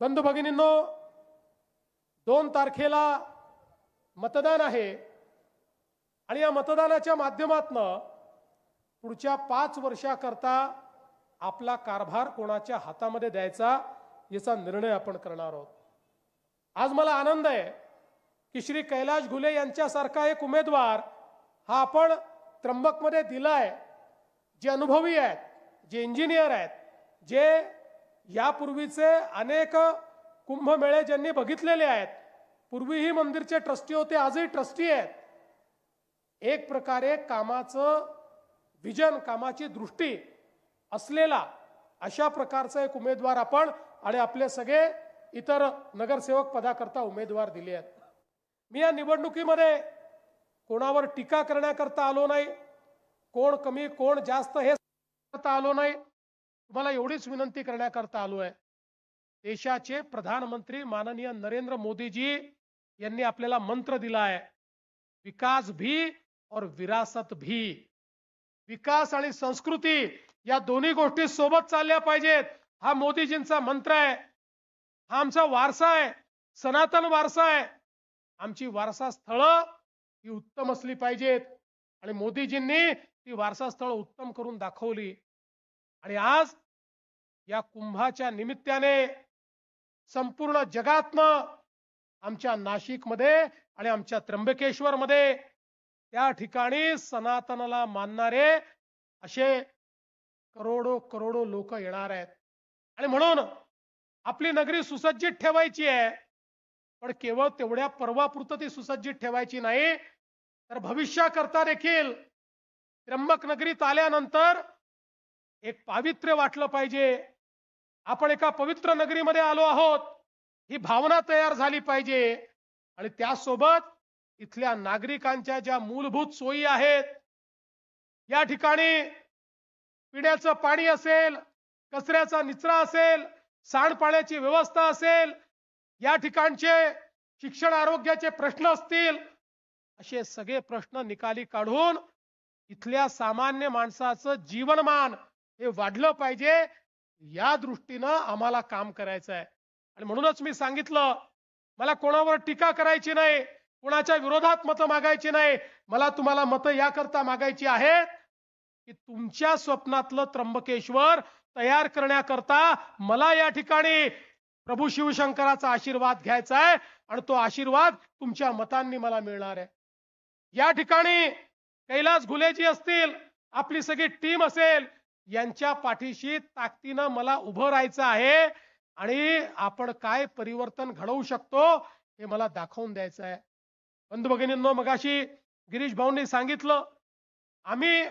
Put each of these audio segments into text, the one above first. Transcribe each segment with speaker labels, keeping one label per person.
Speaker 1: बंधू भगिनींनो दोन तारखेला मतदान आहे आणि या मतदानाच्या माध्यमातनं पुढच्या पाच वर्षाकरता आपला कारभार कोणाच्या हातामध्ये द्यायचा याचा निर्णय आपण करणार आहोत. आज मला आनंद आहे की श्री कैलाश घुले यांच्यासारखा एक उमेदवार हा आपण त्र्यंबकमध्ये दिलाय. जे अनुभवी आहेत जे इंजिनियर आहेत जे यापूर्वीचे अनेक कुंभमेळे ज्यांनी बघितलेले आहेत पूर्वीही मंदिरचे ट्रस्टी होते आजही ट्रस्टी आहेत. एक प्रकारे कामाचं विजन कामाची दृष्टी असलेला अशा प्रकारचा एक उमेदवार आपण आणि आपले सगळे इतर नगरसेवक पदाकरता उमेदवार दिले आहेत. मी या निवडणुकीमध्ये कोणावर टीका करण्याकरता आलो नाही कोण कमी कोण जास्त हे करता आलो नाही. तुम्हाला एवढीच विनंती करण्याकरता आलो आहे. देशाचे प्रधानमंत्री माननीय नरेंद्र मोदीजी यांनी आपल्याला मंत्र दिला आहे. विकास भी और विरासत भी. विकास आणि संस्कृती या दोन्ही गोष्टी सोबत चालल्या पाहिजेत हा मोदीजींचा मंत्र आहे. हा आमचा वारसा आहे सनातन वारसा आहे. आमची वारसा स्थळं ही उत्तम असली पाहिजेत आणि मोदीजींनी ती वारसा स्थळ उत्तम करून दाखवली. आणि आज या कुंभाच्या निमित्ताने संपूर्ण जगातनं आमच्या नाशिकमध्ये आणि आमच्या त्र्यंबकेश्वरमध्ये त्या ठिकाणी सनातनला मानणारे असे करोडो करोडो लोक येणार आहेत. आणि म्हणून आपली नगरी सुसज्जित ठेवायची आहे. पण केवळ तेवढ्या पर्वापुरतं ती सुसज्जित ठेवायची नाही. तर भविष्याकरता देखील त्र्यंबक नगरीत आल्यानंतर एक पावित्र्य वाटलं पाहिजे. आपण एका पवित्र नगरीमध्ये आलो आहोत. ही भावना तयार झाली पाहिजे. आणि त्यासोबत इथल्या नागरिकांच्या ज्या मूलभूत सोयी आहेत या ठिकाणी पिण्याचं पाणी असेल कचऱ्याचा निचरा असेल सांडपाण्याची व्यवस्था असेल या ठिकाणचे शिक्षण आरोग्याचे प्रश्न असतील असे सगळे प्रश्न निकाली काढून इथल्या सामान्य माणसाचं जीवनमान हे वाढलं पाहिजे या दृष्टीनं आम्हाला काम करायचं आहे. आणि म्हणूनच मी सांगितलं मला कोणावर टीका करायची नाही कोणाच्या विरोधात मतं मागायची नाही मला तुम्हाला मतं याकरता मागायची आहेत की तुमच्या स्वप्नातलं त्र्यंबकेश्वर तयार करण्याकरता मला या ठिकाणी प्रभू शिवशंकराचा आशीर्वाद घ्यायचा आहे आणि तो आशीर्वाद तुमच्या मतांनी मला मिळणार आहे. या ठिकाणी कैलास घुलेजी असतील आपली सगळी टीम असेल यांच्या पाठीशी ताकदीनं मला उभं राहायचं आहे आणि आपण काय परिवर्तन घडवू शकतो हे मला दाखवून द्यायचं आहे. बंधू भगिनींनो मगाशी गिरीश भाऊंनी सांगितलं आम्ही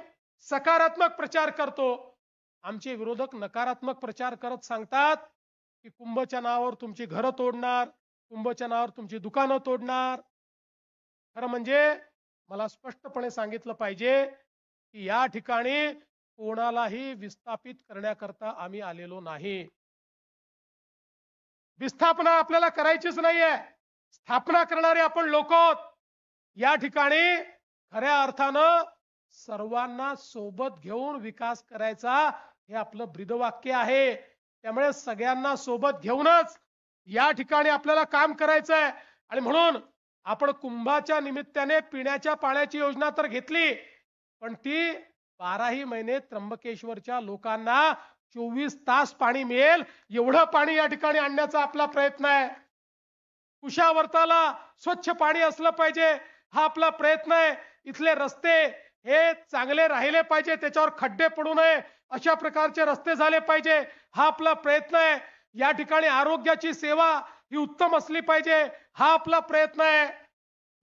Speaker 1: सकारात्मक प्रचार करतो. आमचे विरोधक नकारात्मक प्रचार करत सांगतात की कुंभच्या नावावर तुमची घरं तोडणार कुंभच्या नावावर तुमची दुकानं तोडणार. खरं म्हणजे मला स्पष्टपणे सांगितलं पाहिजे की या ठिकाणी कोणालाही विस्थापित करण्याकरता आम्ही आलेलो नाही. विस्थापना आपल्याला करायचीच नाहीये. स्थापना करणारे आपण लोक. या ठिकाणी खऱ्या अर्थानं सर्वांना सोबत घेऊन विकास करायचा हे आपलं ब्रीदवाक्य आहे. त्यामुळे सगळ्यांना सोबत घेऊनच या ठिकाणी आपल्याला काम करायचं आहे आणि म्हणून आपण कुंभाच्या निमित्ताने पिण्याच्या पाण्याची योजना तर घेतली पण ती बाराही महिने त्र्यंबकेश्वरच्या लोकांना चोवीस तास पाणी मिळेल. एवढं पाणी या ठिकाणी आणण्याचा आपला प्रयत्न आहे. कुशावर्ताला स्वच्छ पाणी असलं पाहिजे हा आपला प्रयत्न आहे. इथले रस्ते हे चांगले राहिले पाहिजे त्याच्यावर खड्डे पडू नये अशा प्रकारचे रस्ते झाले पाहिजे हा आपला प्रयत्न आहे. या ठिकाणी आरोग्याची सेवा ही उत्तम असली पाहिजे हा आपला प्रयत्न आहे.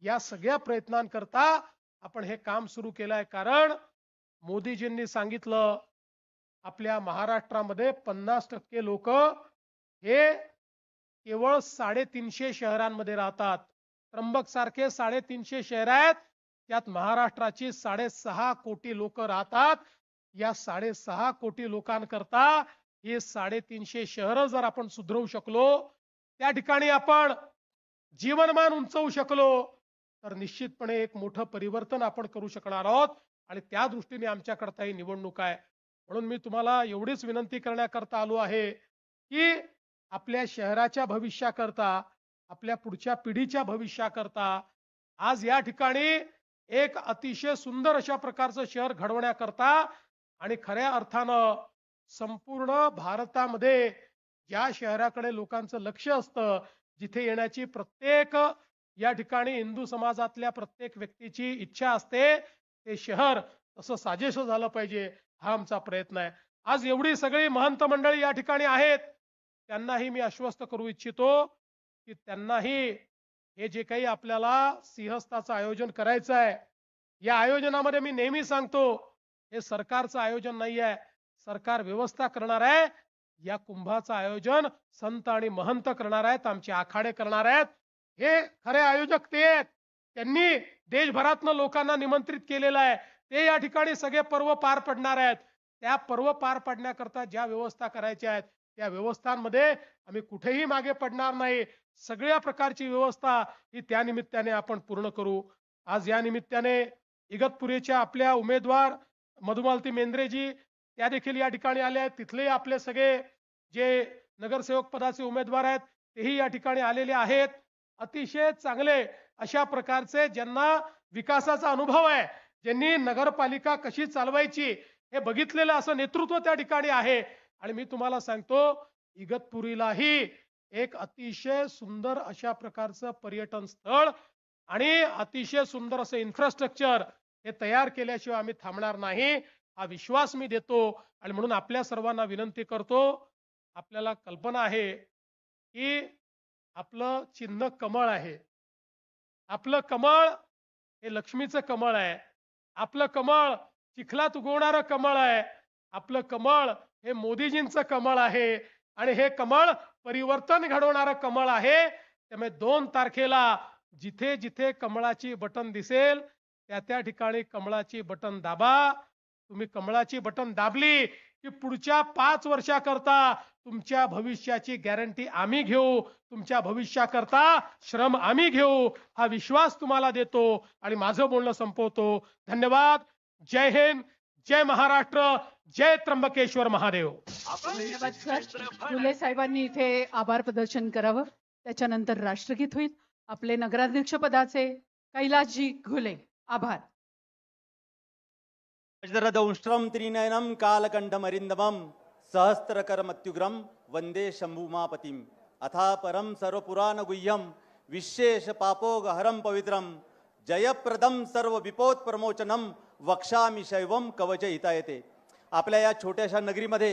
Speaker 1: या सगळ्या प्रयत्नांकरता आपण हे काम सुरू केलं आहे कारण मोदीजींनी सांगितलं आपल्या महाराष्ट्रामध्ये पन्नास टक्के लोक हे केवळ साडेतीनशे शहरांमध्ये राहतात. त्र्यंबक सारखे साडेतीनशे शहर आहेत त्यात महाराष्ट्राची साडेसहा कोटी लोक राहतात. या साडेसहा कोटी लोकांकरता हे साडेतीनशे शहर जर आपण सुधरवू शकलो त्या ठिकाणी आपण जीवनमान उंचवू शकलो तर निश्चितपणे एक मोठं परिवर्तन आपण करू शकणार आहोत. आणि त्या दृष्टीने आमच्याकरता ही निवडणूक आहे. म्हणून मी तुम्हाला एवढीच विनंती करण्याकरता आलो आहे की आपल्या शहराच्या भविष्याकरता आपल्या पुढच्या पिढीच्या भविष्याकरता आज या ठिकाणी एक अतिशय सुंदर अशा प्रकारचं शहर घडवण्याकरता आणि खऱ्या अर्थानं संपूर्ण भारतामध्ये ज्या शहराकडे लोकांचं लक्ष असतं जिथे येण्याची प्रत्येक या ठिकाणी हिंदू समाजातल्या प्रत्येक व्यक्तीची इच्छा असते ते शहर तसं साजेश झालं पाहिजे हा आमचा प्रयत्न आहे. आज एवढी सगळी महंत मंडळी या ठिकाणी आहेत त्यांनाही मी आश्वस्त करू इच्छितो की त्यांनाही हे जे काही आपल्याला सिंहस्थाचं आयोजन करायचं आहे या आयोजनामध्ये मी नेहमी सांगतो हे सरकारचं आयोजन नाही आहे. सरकार व्यवस्था करणार आहे या कुंभाचं आयोजन संत आणि महंत करणार आहेत आमचे आखाडे करणार आहेत. हे खरे आयोजक ते आहेत. त्यांनी देशभरातनं लोकांना निमंत्रित केलेलं आहे. ते या ठिकाणी सगळे पर्व पार पडणार आहेत. त्या पर्व पार पडण्याकरता ज्या व्यवस्था करायच्या आहेत त्या व्यवस्थांमध्ये आम्ही कुठेही मागे पडणार नाही. सगळ्या प्रकारची व्यवस्था ही त्या निमित्ताने आपण पूर्ण करू. आज या निमित्ताने इगतपुरीच्या आपल्या उमेदवार मधुमालती मेंद्रेजी त्या देखील या ठिकाणी आले आहेत. तिथले आपले सगळे जे नगरसेवक पदाचे उमेदवार आहेत तेही या ठिकाणी आलेले आहेत. अतिशय चांगले अशा प्रकारचे ज्यांना विकासाचा अनुभव आहे ज्यांनी नगरपालिका कशी चालवायची हे बघितलेलं असं नेतृत्व त्या ठिकाणी आहे. आणि मी तुम्हाला सांगतो इगतपुरीलाही एक अतिशय सुंदर अशा प्रकारचं पर्यटन स्थळ आणि अतिशय सुंदर असं इन्फ्रास्ट्रक्चर हे तयार केल्याशिवाय आम्ही थांबणार नाही हा विश्वास मी देतो. आणि म्हणून आपल्या सर्वांना विनंती करतो आपल्याला कल्पना आहे की आपलं चिन्ह कमळ आहे. आपलं कमळ हे लक्ष्मीचं कमळ आहे. आपलं कमळ चिखलात उगवणारं कमळ आहे. आपलं कमळ हे मोदीजींचं कमळ आहे. आणि हे कमळ परिवर्तन घडवणारं कमळ आहे. त्यामुळे दोन तारखेला जिथे जिथे कमळाची बटन दिसेल त्या त्या ठिकाणी कमळाची बटन दाबा. तुम्ही कमळाची बटन दाबली की पुढच्या पाच वर्षाकरता तुमच्या भविष्याची गॅरंटी आम्ही घेऊ. तुमच्या भविष्याकरता श्रम आम्ही घेऊ. हा विश्वास तुम्हाला देतो आणि माझं बोलणं संपवतो. धन्यवाद. जय हिंद. जय महाराष्ट्र. जय त्र्यंबकेश्वर महादेव.
Speaker 2: धन्यवाद सर. फुले साहेबांनी इथे आभार प्रदर्शन करावं. त्याच्यानंतर राष्ट्रगीत होईल. आपले नगराध्यक्ष पदाचे कैलासजी घुले. आभार.
Speaker 3: सहस्त्रकर मत्युग्रम वंदे शंभुमापतिम अथा सहस्रकरमत्युग्रं वन्दे शम्भुमापतिम्। विशेष पापोगहरम पवित्रम जयप्रदम सर्व जयप्रदं प्रमोचनम वक्षामि शैवम कवच हितायते। आपल्या या छोट्याशा नगरीमध्ये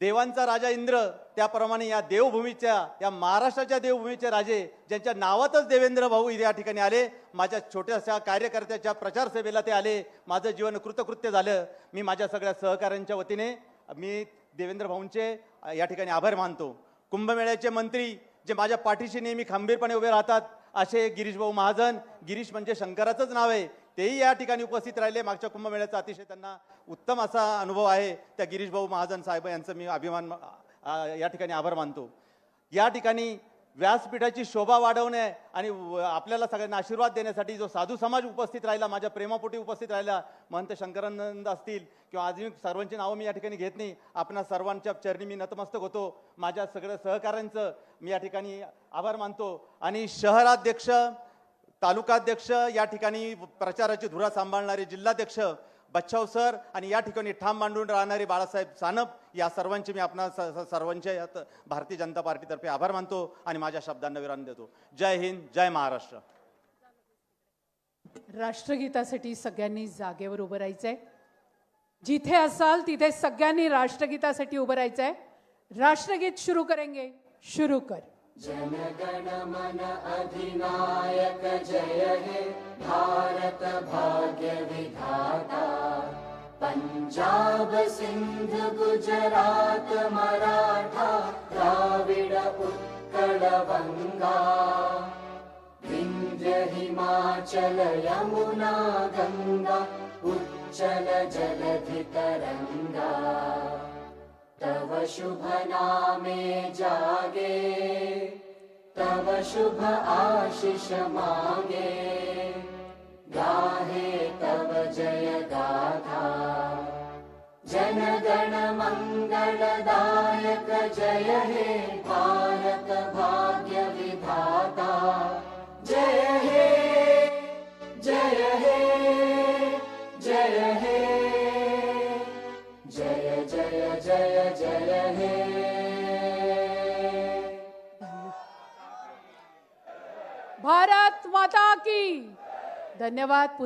Speaker 3: देवांचा राजा इंद्र त्याप्रमाणे या देवभूमीच्या या महाराष्ट्राच्या देवभूमीचे राजे ज्यांच्या नावातच देवेंद्र भाऊ इथे या ठिकाणी आले माझ्या छोट्याशा कार्यकर्त्याच्या प्रचारसेवेला ते आले माझं जीवन कृतकृत्य झालं मी माझ्या सगळ्या सहकाऱ्यांच्या वतीने मी देवेंद्र भाऊंचे या ठिकाणी आभार मानतो. कुंभमेळ्याचे मंत्री जे माझ्या पाठीशी नेहमी खंबीरपणे उभे राहतात असे गिरीश भाऊ महाजन. गिरीश म्हणजे शंकराचंच नाव आहे. तेही या ठिकाणी उपस्थित राहिले. मागच्या कुंभमेळ्याचा अतिशय त्यांना उत्तम असा अनुभव आहे. त्या गिरीश भाऊ महाजन साहेब यांचं मी अभिमान या ठिकाणी आभार मानतो. या ठिकाणी व्यासपीठाची शोभा वाढवणे आणि व- आपल्याला सगळ्यांना आशीर्वाद देण्यासाठी जो साधू समाज उपस्थित राहिला माझ्या प्रेमापोटी उपस्थित राहिला महंत शंकरानंद असतील किंवा अजून सर्वांची नावं मी या ठिकाणी घेत नाही आपणा सर्वांच्या चरणी मी नतमस्तक होतो. माझ्या सगळ्या सहकाऱ्यांचं मी या ठिकाणी आभार मानतो. आणि शहराध्यक्ष तालुकाध्यक्ष या ठिकाणी प्रचाराची धुरा सांभाळणारे जिल्हाध्यक्ष बच्छाव सर आणि या ठिकाणी ठाम मांडून राहणारे बाळासाहेब सानप या सर्वांचे मी आपणा सर्वांचे यात भारतीय जनता पार्टीतर्फे आभार मानतो आणि माझ्या शब्दांना विराम देतो. जय हिंद जय महाराष्ट्र.
Speaker 2: राष्ट्रगीतासाठी सगळ्यांनी जागेवर उभं राहायचंय. जिथे असाल तिथे सगळ्यांनी राष्ट्रगीतासाठी उभं राहायचंय. राष्ट्रगीत शुरू करेंगे. शुरू कर.
Speaker 4: पंजाब सिंध गुजरात मराठा उत्कल बंगा विंध्य हिमाचल यमुना गंगा उच्चल जलधि तरंगा तव शुभ नामे जागे तव शुभ आशीष मागे। गाहे तव जय गाथा जनगण मङ्गलदायक जय हे भारत भाग्य विधाता। जय हे जय हे जय हे जय जय जय जय हे।
Speaker 2: भारत माता की। धन्यवाद